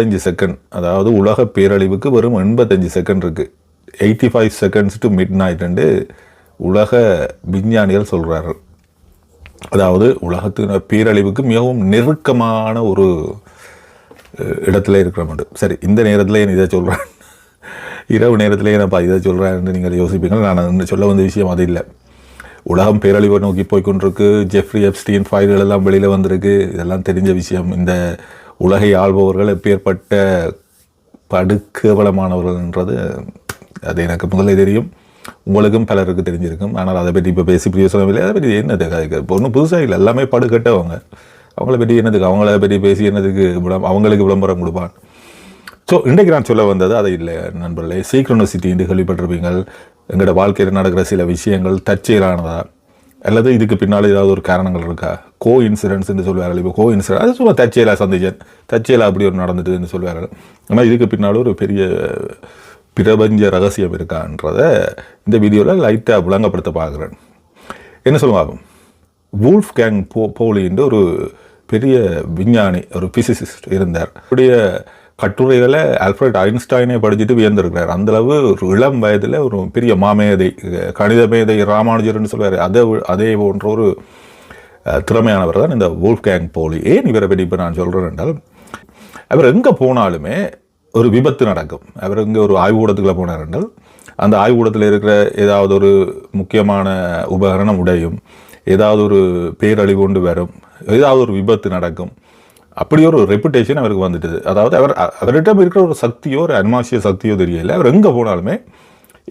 எண்பத்தஞ்சு செகண்ட் அதாவது உலக பேரழிவுக்கு வெறும் எண்பத்தஞ்சு செகண்ட் இருக்குது eighty five seconds to midnight உலக விஞ்ஞானிகள் சொல்கிறார்கள் அதாவது உலகத்தின் பேரழிவுக்கு மிகவும் நெருக்கமான ஒரு இடத்துல இருக்கிற மட்டும் சரி இந்த நேரத்தில் இதை சொல்கிறேன் இரவு நேரத்திலே நான் இதை சொல்கிறேன்னு நீங்கள் யோசிப்பீங்க நான் இன்னும் சொல்ல வந்த விஷயம் அது இல்லை. உலகம் பேரழிவை நோக்கி போய்கொண்டிருக்கு ஜெஃப்ரி எப்ஸ்டீன் ஃபைல்கள் எல்லாம் வெளியில் வந்திருக்கு. இதெல்லாம் தெரிஞ்ச விஷயம். இந்த உலகை ஆள்பவர்கள் எப்பேற்பட்ட படுக்கேவலமானவர்கள்ன்றது அது எனக்கு முதல்ல தெரியும். உங்களுக்கும் பலருக்கு தெரிஞ்சிருக்கும். ஆனால் அதை பற்றி இப்போ பேசி பிரயோசனம் இல்லை அதை பற்றி என்னது இப்போ ஒன்றும் புதுசாக இல்லை. எல்லாமே படுக்கட்டவங்க. அவங்கள பற்றி என்னதுக்கு? அவங்கள பற்றி பேசி என்னதுக்கு விளம் அவங்களுக்கு விளம்பரம் கொடுப்பான். ஸோ இன்றைக்கு நான் சொல்ல வந்தது அதை இல்லை நண்பர்களே. சீக்ரோனோசிட்டி என்று கேள்விப்பட்டிருப்பீங்கள். எங்களோட வாழ்க்கையில் நடக்கிற சில விஷயங்கள் தற்செயலானதாக அல்லது இதுக்கு பின்னால் ஏதாவது ஒரு காரணங்கள் இருக்கா? கோ இன்சிடென்ட்ஸ்னு சொல்லுவார்கள் இப்போ கோ இன்சிடென்ட் அது சும்மா தற்செயலாக சந்திச்சேன். தற்செயலாக அப்படி ஒரு நடந்துட்டுன்னு சொல்லுவார்கள் ஆனால் இதுக்கு பின்னால் ஒரு பெரிய பிரபஞ்ச ரகசியம் இருக்கான்றத இந்த வீடியோவில் லைட்டாக விளங்கப்படுத்த பார்க்குறேன் என்ன சொல்லுவாங்க வூல்ஃப் கேங் போ போலின்ற ஒரு பெரிய விஞ்ஞானி ஒரு பிசிசிஸ்ட் இருந்தார். அவருடைய கட்டுரைகளை ஆல்ஃபர்ட் ஐன்ஸ்டைனே படிச்சுட்டு வியந்திருக்கிறார். அந்தளவு ஒரு இளம் வயதில் ஒரு பெரிய மாமேதை கணித மேதை ராமானுஜர்னு சொல்லுவார் அதை அதே போன்ற ஒரு திறமையானவர் தான் இந்த வூல்ஃப் கேங் போலி. ஏன் இவரை பற்றி இப்போ நான் சொல்கிறேன் என்றால் அவர் எங்கே போனாலுமே ஒரு விபத்து நடக்கும். அவர் இங்கே ஒரு ஆய்வுக்கூடத்துக்குள்ள போனார் என்றால் அந்த ஆய்வுக்கூடத்தில் இருக்கிற ஏதாவது ஒரு முக்கியமான உபகரணம் உடையும் ஏதாவது ஒரு பேரழிவு கொண்டு வரும் ஏதாவது ஒரு விபத்து நடக்கும். அப்படி ஒரு ரெப்புடேஷன் அவருக்கு வந்துட்டுது. அதாவது அவர் அவரிடம் இருக்கிற ஒரு சக்தியோ ஒரு அன்மாசிய சக்தியோ தெரியல. அவர் எங்கே போனாலுமே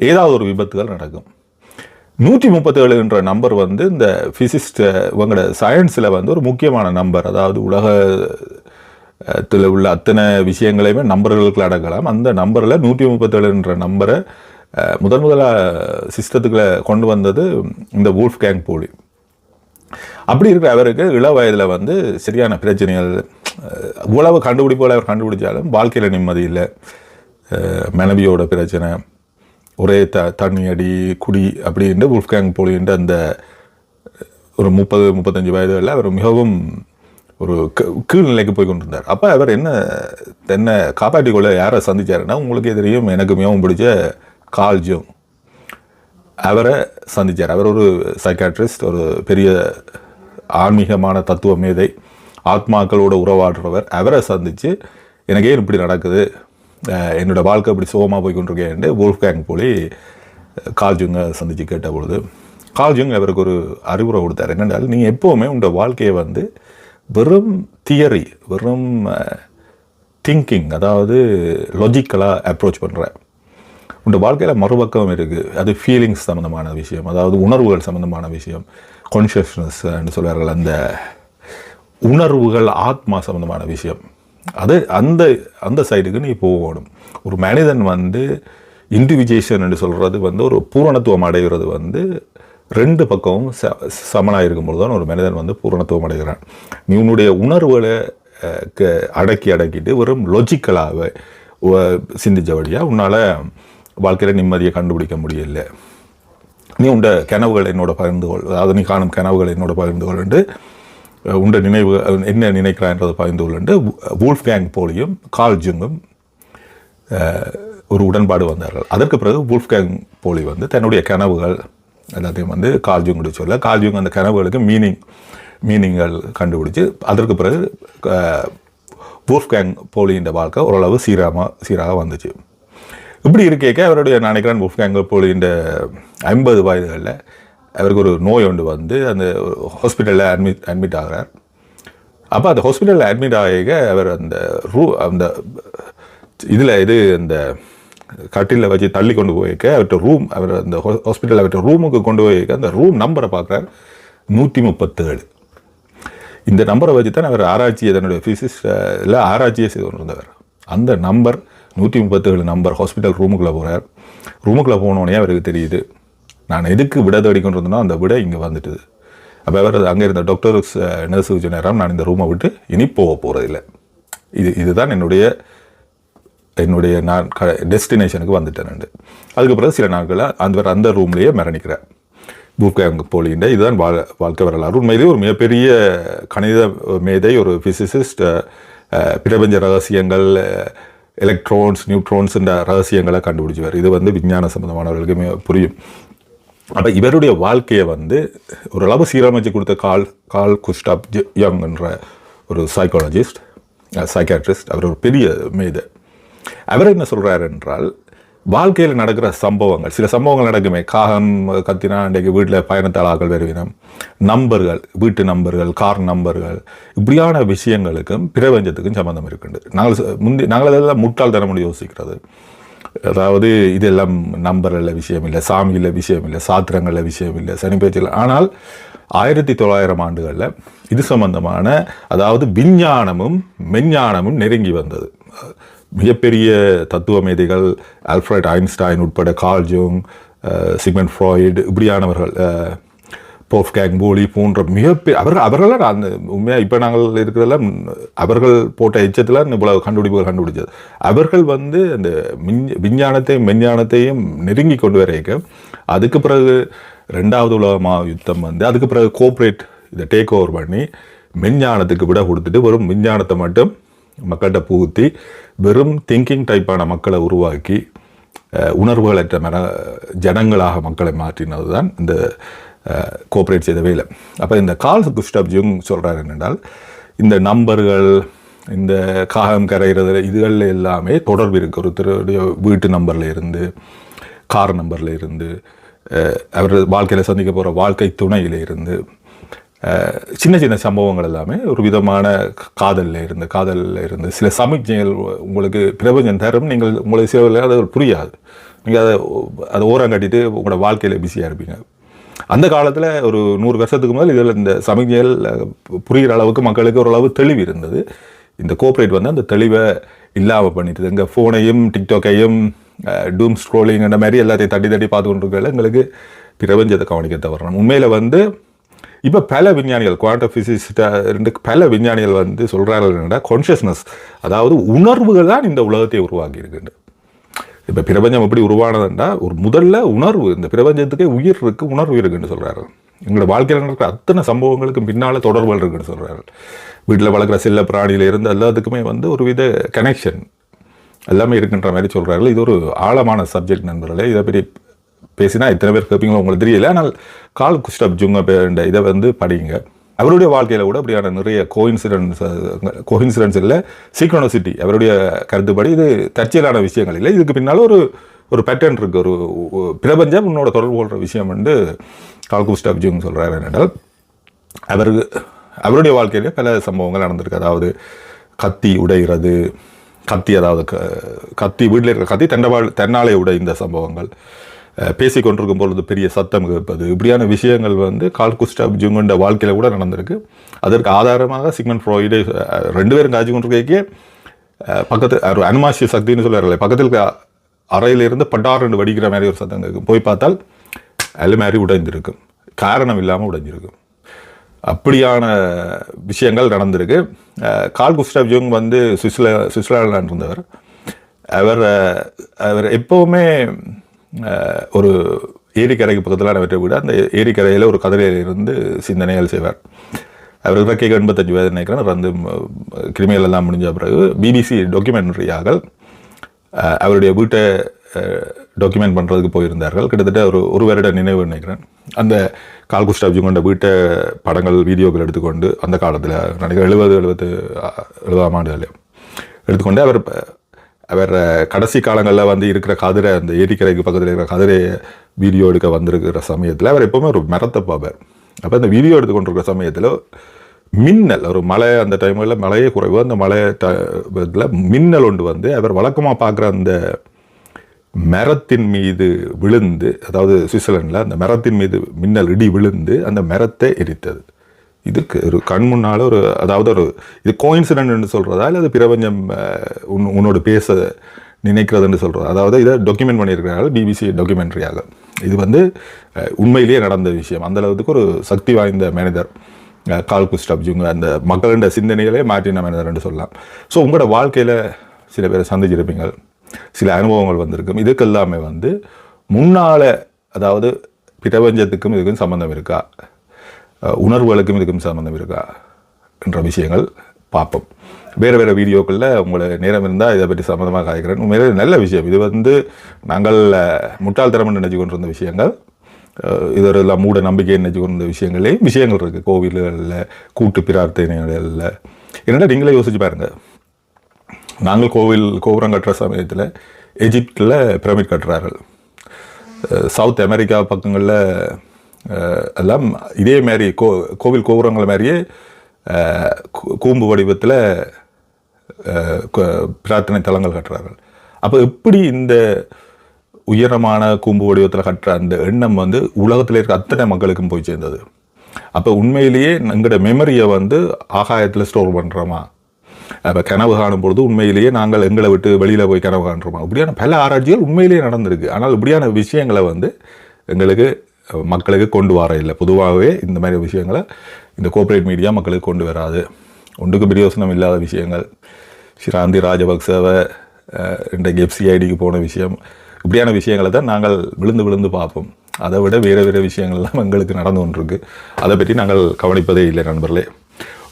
ஏதாவது ஒரு விபத்துகள் நடக்கும். நூற்றி முப்பத்தேழுன்ற நம்பர் வந்து இந்த ஃபிசிஸ்ட் இவங்களோட சயின்ஸில் வந்து ஒரு முக்கியமான நம்பர் அதாவது உலகத்தில் உள்ள அத்தனை விஷயங்களையுமே நம்பர்களுக்கு அடக்கலாம். அந்த நம்பரில் நூற்றி முப்பத்தேழுன்ற நம்பரை முதன் முதலாக சிஸ்டத்துக்களை கொண்டு வந்தது இந்த வூல்ஃப் கேங் போலி அப்படி இருக்கிற அவருக்கு இள வயதில் வந்து சரியான பிரச்சனைகள் உழவு கண்டுபிடிப்புகளை அவர் கண்டுபிடிச்சாலும் வாழ்க்கையில் நிம்மதி இல்லை. மனைவியோட பிரச்சனை ஒரே த தண்ணி அடி குடி அப்படின்ட்டு உல்ஃப்கேங் போலின்ற அந்த ஒரு முப்பது முப்பத்தஞ்சு வயதுகளில் அவர் மிகவும் ஒரு க- கீழ்நிலைக்கு போய் கொண்டிருந்தார். அப்போ அவர் என்ன என்ன காப்பாற்றிக்கொள்ள யாரை சந்திச்சாருன்னா உங்களுக்கே தெரியும் எனக்கு மிகவும் பிடிச்ச கால்ஜியம் அவரை சந்தித்தார் அவர் ஒரு சைக்காட்ரிஸ்ட் ஒரு பெரிய ஆன்மீகமான தத்துவ மேதை ஆத்மாக்களோட உறவாடுறவர். அவரை சந்தித்து எனக்கு ஏன் இப்படி நடக்குது? என்னோடய வாழ்க்கை இப்படி சோகமாக போய் கொண்டிருக்கேன் வோல்ஃப் கேங் போலி கால்ஜுங்க சந்தித்து கேட்ட பொழுது கால்ஜுங் அவருக்கு ஒரு அறிவுரை கொடுத்தார். என்னென்றால் நீங்கள் எப்போவுமே உங்களோட வாழ்க்கையை வந்து வெறும் தியரி வெறும் திங்கிங் அதாவது லாஜிக்கலாக அப்ரோச் பண்ணுற உங்கள் வாழ்க்கையில் மறுபக்கம் இருக்குது அது ஃபீலிங்ஸ் சம்மந்தமான விஷயம். அதாவது உணர்வுகள் சம்மந்தமான விஷயம். கான்ஷியஸ்னஸ் சொல்வார்கள் அந்த உணர்வுகள் ஆத்மா சம்மந்தமான விஷயம். அது அந்த அந்த சைடுக்கு நீ போகணும். ஒரு மனிதன் வந்து இண்டிவிஜுவேஷன் என்று சொல்கிறது வந்து ஒரு பூரணத்துவம் அடைகிறது வந்து ரெண்டு பக்கமும் ச சமனாக இருக்கும்போது தான் ஒரு மனிதன் வந்து பூரணத்துவம் அடைகிறான். நீ உன்னுடைய உணர்வுகளை க- அடக்கி அடக்கிட்டு வெறும் லொஜிக்கலாக சிந்திச்சபடியாக உன்னால் வாழ்க்கையில் நிம்மதியை கண்டுபிடிக்க முடியல. நீ உண்ட கனவுகள் என்னோட பகிர்ந்து கொள் அதாவது நீ காணும் கனவுகள் என்னோட பகிர்ந்து கொள்ண்டு உண்ட நினைவு என்ன நினைக்கிறான்றதை பகிர்ந்து கொள்ளுண்டு வூல்ஃப் கேங் போலியும் கால் ஜுங்கும் ஒரு உடன்பாடு வந்தார்கள். அதற்கு பிறகு வூல்ஃப் கேங் போலி வந்து தன்னுடைய கனவுகள் எல்லாத்தையும் வந்து கால்ஜுங்கிட்ட சொல்ல கால்ஜுங் அந்த கனவுகளுக்கு மீனிங் மீனிங்கள் கண்டுபிடிச்சு அதற்கு பிறகு வூல்ஃப் கேங் போலின்ற வாழ்க்கை ஓரளவு சீராக சீராக வந்துச்சு. இப்படி இருக்கேக்க அவருடைய நான் நினைக்கிறேன் உஃப்கேங்க போலின்ற ஐம்பது வயதுகளில் அவருக்கு ஒரு நோய் ஒன்று வந்து அந்த ஹாஸ்பிட்டலில் அட்மிட் அட்மிட் ஆகிறார். அப்போ அந்த ஹாஸ்பிட்டலில் அட்மிட் ஆகிக்க அவர் அந்த ரூ அந்த இதில் இது அந்த கட்டிலில் வச்சு தள்ளி கொண்டு போயிருக்க. அவர்கிட்ட ரூம் அவர் அந்த ஹாஸ்பிட்டலில் அவர்கிட்ட ரூமுக்கு கொண்டு போயிருக்க. அந்த ரூம் நம்பரை பார்க்குறார். நூற்றி முப்பத்தேழு. இந்த நம்பரை வச்சு தான் அவர் ஆராய்ச்சியை தன்னுடைய ஃபிசிக்ஸில் ஆராய்ச்சியை செய்து கொண்டிருந்தவர். அந்த நம்பர் நூற்றி முப்பத்தேழு நம்பர் ஹாஸ்பிட்டல் ரூமுக்குள்ளே போகிறார் ரூமுக்குள்ளே போனோடனே அவருக்கு தெரியுது நான் எதுக்கு விட தேடிக்கொண்டிருந்தேனோ அந்த விட இங்கே வந்துட்டுது. அப்போ அவர் அங்கே இருந்த டாக்டர் நர்ஸு நேரம் நான் இந்த ரூமை விட்டு இனி போக போகிறதில்ல இது இதுதான் என்னுடைய என்னுடைய நான் க டெஸ்டினேஷனுக்கு வந்துட்டேன் அதுக்கு பிறகு சில நாட்களில் அந்த அந்த ரூம்லேயே மரணிக்கிறார். பூப்கேங் போலின்ற இதுதான் வாழ் வாழ்க்கை வரலாறு. உண்மையிலேயே ஒரு மிகப்பெரிய கணித மேதை ஒரு ஃபிசிசிஸ்ட் பிரபஞ்ச ரகசியங்கள் எலக்ட்ரான்ஸ் நியூட்ரான்ஸுன்ற ரகசியங்களை கண்டுபிடிச்சுவார். இது வந்து விஞ்ஞான சம்மந்தமானவர்களுக்குமே புரியும். அப்போ இவருடைய வாழ்க்கையை வந்து ஓரளவு சீரமைச்சு கொடுத்த கால் கால் குஸ்டாப் யங் என்ற ஒரு சைக்காலஜிஸ்ட் சைக்காட்ரிஸ்ட் அவர் ஒரு பெரிய மேதை. அவர் என்ன சொல்கிறார் என்றால் வாழ்க்கையில் நடக்கிற சம்பவங்கள் சில சம்பவங்கள் நடக்குமே. காகம் கத்தினா அன்றைக்கு வீட்டில் பயணத்தாளாக்கள் வருவினம். நம்பர்கள் வீட்டு நம்பர்கள் கார் நம்பர்கள் இப்படியான விஷயங்களுக்கும் பிரபஞ்சத்துக்கும் சம்பந்தம் இருக்குண்டு நாங்கள் முந்தி நாங்கள் அதெல்லாம் முட்டாள்தனம் யோசிக்கிறது. அதாவது இதெல்லாம் நம்பரில் விஷயம் இல்லை சாமியில் விஷயம் இல்லை சாத்திரங்களில் விஷயம் இல்லை சனிப்பேச்சில் ஆனால் ஆயிரத்தி தொள்ளாயிரம் ஆண்டுகளில் இது சம்பந்தமான அதாவது விஞ்ஞானமும் மெஞ்ஞானமும் நெருங்கி வந்தது. மிகப்பெரிய தத்துவ மேதைகள் ஆல்ஃப்ரட் ஐன்ஸ்டைன் உட்பட கார்ல் ஜூங் ஃப்ராய்டு இப்படியானவர்கள் போஃப் கேங் போலி போன்ற மிகப்பெரிய அவர்கள் அவர்களால் அந்த உண்மையாக இப்போ நாங்கள் இருக்கிறதெல்லாம் அவர்கள் போட்ட எச்சத்தில் இவ்வளவு கண்டுபிடிப்புகள் கண்டுபிடிச்சது. அவர்கள் வந்து அந்த மின் விஞ்ஞானத்தையும் மெஞ்ஞானத்தையும் நெருங்கி கொண்டு வரைக்க அதுக்கு பிறகு ரெண்டாவது உலக யுத்தம் வந்து அதுக்கு பிறகு கோஆப்ரேட் இதை டேக் ஓவர் பண்ணி மெஞ்ஞானத்துக்கு விட கொடுத்துட்டு வெறும் விஞ்ஞானத்தை மட்டும் மக்கள்கிட்ட புகுத்தி வெறும் திங்கிங் டைப்பான மக்களை உருவாக்கி உணர்வுகளற்ற மன ஜனங்களாக மக்களை மாற்றினது தான் இந்த கோஆப்ரேட் செய்த வேலை. அப்போ இந்த கால் குஸ்டாப் ஜுங் சொல்கிறார் என்னென்றால் இந்த நம்பர்கள் இந்த காகம் கரைகிறது இதுகளில் எல்லாமே தொடர்பு இருக்குது ஒருத்தருடைய வீட்டு நம்பரில் இருந்து கார் நம்பரில் இருந்து அவர் வாழ்க்கையில் சந்திக்க போகிற வாழ்க்கை துணையில் இருந்து சின்ன சின்ன சம்பவங்கள் எல்லாமே ஒரு விதமான காதலில் இருந்து காதலில் இருந்து சில சமிக்ஞைகள் உங்களுக்கு பிரபஞ்சம் தரும். நீங்கள் உங்களுக்கு சில அது புரியாது. நீங்கள் அதை அதை ஓரம் கட்டிட்டு உங்களோட வாழ்க்கையில் பிஸியாக இருப்பீங்க. அந்த காலத்தில் ஒரு நூறு வருஷத்துக்கு முதல் இதில் இந்த சமிக்ஞைகள் புரிகிற அளவுக்கு மக்களுக்கு ஓரளவு தெளிவு இருந்தது. இந்த கோஆப்ரேட் வந்து அந்த தெளிவை இல்லாமல் பண்ணிட்டு எங்கள் ஃபோனையும் டிக்டாக்கையும் டூம் ஸ்க்ரோலிங் அந்த மாதிரி எல்லாத்தையும் தட்டி தட்டி பார்த்து கொண்டிருக்கல எங்களுக்கு பிரபஞ்சத்தை கவனிக்க தவறணும் உண்மையில் வந்து இப்போ பல விஞ்ஞானிகள் குவாண்டம் ஃபிசிக்ஸ்ட ரெண்டு பல விஞ்ஞானிகள் வந்து சொல்கிறார்கள் கான்ஷியஸ்னஸ் அதாவது உணர்வுகள் தான் இந்த உலகத்தை உருவாக்கி இருக்குண்டு இப்போ பிரபஞ்சம் எப்படி உருவானதுண்டா ஒரு முதல்ல உணர்வு இந்த பிரபஞ்சத்துக்கே உயிர் இருக்கு உணர்வு இருக்குன்னு சொல்கிறாரு எங்களோட வாழ்க்கையில் நடக்கிற அத்தனை சம்பவங்களுக்கும் பின்னால் தொடர்புகள் இருக்குன்னு சொல்கிறார்கள் வீட்டில் வளர்க்குற செல்ல பிராணியில் இருந்து எல்லாத்துக்குமே வந்து ஒரு வித கனெக்ஷன் எல்லாமே இருக்குன்ற மாதிரி சொல்கிறார்கள் இது ஒரு ஆழமான சப்ஜெக்ட் நண்பர்களே. இதை பற்றி பேசினா எத்தனை பேர் கேட்பீங்களோ உங்களுக்கு தெரியல. ஆனால் கால் குஸ்டப் ஜுங்க பேருண்ட இதை வந்து படிங்க. அவருடைய வாழ்க்கையில் கூட அப்படியான நிறைய கோயின்சிடன்ஸ் கோயின்சிடன்ஸ் இல்லை சீக்ரனோசிட்டி அவருடைய கருத்துப்படி இது தற்செயலான விஷயங்கள் இல்லை. இதுக்கு பின்னால் ஒரு ஒரு பேட்டர்ன் இருக்குது ஒரு பிரபஞ்சம் உன்னோட தொடர்பு கொள்கிற விஷயம் வந்து கால் ஜுங் சொல்கிறார் என்னென்றால் அவருக்கு அவருடைய வாழ்க்கையிலே பல சம்பவங்கள் நடந்திருக்கு. அதாவது கத்தி உடைகிறது கத்தி அதாவது க- கத்தி வீட்டில் இருக்கிற கத்தி தண்டவாள் தன்னாலே உடைந்த சம்பவங்கள். பேசி கொண்டிருக்கும் பொழுது பெரிய சத்தம் கேட்பது. இப்படியான விஷயங்கள் வந்து கால் குஸ்டாப் ஜூங்கண்ட வாழ்க்கையில் கூட நடந்திருக்கு. அதற்கு ஆதாரமாக சிக்மன் ஃப்ராய்டு ரெண்டு பேரும் காய்ச்சி கொண்டிருக்கே பக்கத்து ஒரு அனுமாசிய சக்தின்னு சொல்லுவார்கள் பக்கத்தில் அறையிலிருந்து பட்டார் ரெண்டு வடிக்கிற மாதிரி ஒரு சத்தம் கேட்கும். போய் பார்த்தால் அலுமாரி உடைந்திருக்கும். காரணம் இல்லாமல் உடைஞ்சிருக்கும் அப்படியான விஷயங்கள் நடந்திருக்கு. கால் குஸ்டாப் ஜூங் வந்து சுவிஸ்ல சுவிட்சர்லாண்டில் இருந்தவர். அவர் அவர் எப்போவுமே ஒரு ஏரிக்கரைக்கு பக்கத்தில் அவற்றை விட. அந்த ஏரிக்கரையில் ஒரு கதிரையில் இருந்து சிந்தனைகள் செய்வார். அவர் இறக்கைக்கு எண்பத்தஞ்சு வயது நினைக்கிறேன் வந்து ம, எல்லாம் முடிஞ்ச பிறகு பிபிசி டாக்குமெண்ட்ரியாக அவருடைய வீட்டை டாக்குமெண்ட் பண்ணுறதுக்கு போயிருந்தார்கள். கிட்டத்தட்ட ஒரு ஒரு வருட நினைவு நினைக்கிறேன். அந்த கால்குஸ்டாப் ஜுங்கோண்ட வீட்டை படங்கள் வீடியோக்கள் எடுத்துக்கொண்டு அந்த காலத்தில் நினைக்கிறேன் எழுபது எழுபத்து எழுபதாம் ஆண்டுகள் எடுத்துக்கொண்டு அவர் அவர் கடைசி காலங்களில் வந்து இருக்கிற கதிரை அந்த ஏரிக்கரைக்கு பக்கத்தில் இருக்கிற கதிரையை வீடியோ எடுக்க வந்திருக்கிற சமயத்தில் அவர் எப்போவுமே ஒரு மரத்தை பார்ப்பார். அப்போ அந்த வீடியோ எடுத்துக்கொண்டிருக்கிற சமயத்தில் மின்னல் ஒரு மழை அந்த டைமில் மழையே குறைவு. அந்த மழை இதில் மின்னல் ஒன்று வந்து அவர் வழக்கமாக பார்க்குற அந்த மரத்தின் மீது விழுந்து அதாவது சுவிட்சர்லாண்டில் அந்த மரத்தின் மீது மின்னல் இடி விழுந்து அந்த மரத்தை எரித்தது. இதுக்கு ஒரு கண் முன்னால் ஒரு அதாவது ஒரு இது கோயின்சிடென்ட்னு சொல்கிறதா இல்லை அது பிரபஞ்சம் உன் உன்னோட பேச நினைக்கிறதுன்னு சொல்கிறது அதாவது இதை டாக்குமெண்ட் பண்ணியிருக்கிறார்கள் பிபிசி டாக்குமெண்ட்ரியாக இது வந்து உண்மையிலேயே நடந்த விஷயம். அந்தளவுக்கு ஒரு சக்தி வாய்ந்த மேனேஜர் கால் குஸ்டாப் ஜுங்க. அந்த மக்களின் சிந்தனைகளே மாற்றின மேனேஜர்னு சொல்லலாம். ஸோ உங்களோட வாழ்க்கையில் சில பேரை சந்திச்சிருப்பீங்க சில அனுபவங்கள் வந்திருக்கும். இதுக்கெல்லாமே வந்து முன்னால அதாவது பிரபஞ்சத்துக்கும் இதுக்கும் சம்மந்தம் இருக்கா? உணர்வுகளுக்கும் இதுக்கும் சம்மந்தம் இருக்கா என்ற விஷயங்கள் பார்ப்போம். வேறு வேறு வீடியோக்களில் உங்களை நேரம் இருந்தால் இதை பற்றி சம்மந்தமாக காய்க்கிறேன். உண்மையிலே நல்ல விஷயம். இது வந்து நாங்கள் அஹ், நினச்சி கொண்டிருந்த விஷயங்கள். இதெல்லாம் மூட நம்பிக்கை நினச்சி கொண்டிருந்த விஷயங்களே. விஷயங்கள் இருக்குது கோவில்களில் கூட்டு பிரார்த்தனைகளில். என்னடா நீங்களே யோசிச்சு பாருங்கள் நாங்கள் கோவில் கோபுரம் கட்டுற சமயத்தில் எஜிப்டில் பிரமிட் கட்டுறார்கள். சவுத் அமெரிக்கா பக்கங்களில் எல்லாம் இதே மாதிரி கோ கோவில் கோபுரங்கள் மாதிரியே கூம்பு வடிவத்தில் பிரார்த்தனை தலங்கள் கட்டுறார்கள். அப்போ எப்படி இந்த உயரமான கூம்பு வடிவத்தில் கட்டுற அந்த எண்ணம் வந்து உலகத்தில் இருக்க அத்தனை மக்களுக்கும் போய் சேர்ந்தது? அப்போ உண்மையிலேயே எங்களோட மெமரியை வந்து ஆகாயத்தில் ஸ்டோர் பண்ணுறோமா அப்போ கனவு காணும் பொழுது உண்மையிலேயே நாங்கள் எங்களை விட்டு வெளியில் போய் கனவு காண்றோமா? இப்படியான பல ஆராய்ச்சிகள் உண்மையிலேயே நடந்திருக்கு. ஆனால் இப்படியான விஷயங்களை வந்து எங்களுக்கு மக்களுக்கு கொண்டு வர இல்லை. பொதுவாகவே இந்த மாதிரி விஷயங்களை இந்த கோஆப்ரேட் மீடியா மக்களுக்கு கொண்டு வராது. ஒன்றுக்கு பிரயோசனம் இல்லாத விஷயங்கள். ஸ்ரீராந்தி ராஜபக்சவை அஹ், இன்றைக்கு எஃப்சிஐடிக்கு போன விஷயம். இப்படியான விஷயங்களை தான் நாங்கள் விழுந்து விழுந்து பார்ப்போம். அதை விட வேறு வேறு விஷயங்கள்லாம் எங்களுக்கு நடந்து கொண்டிருக்கு. அதை பற்றி நாங்கள் கவனிப்பதே இல்லை நண்பர்களே.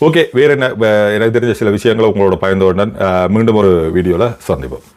ஓகே வேறு என்ன வே- எனக்கு தெரிஞ்ச சில விஷயங்களை உங்களோட பயந்தவுடன் அஹ், மீண்டும் ஒரு வீடியோவில் சந்திப்போம்.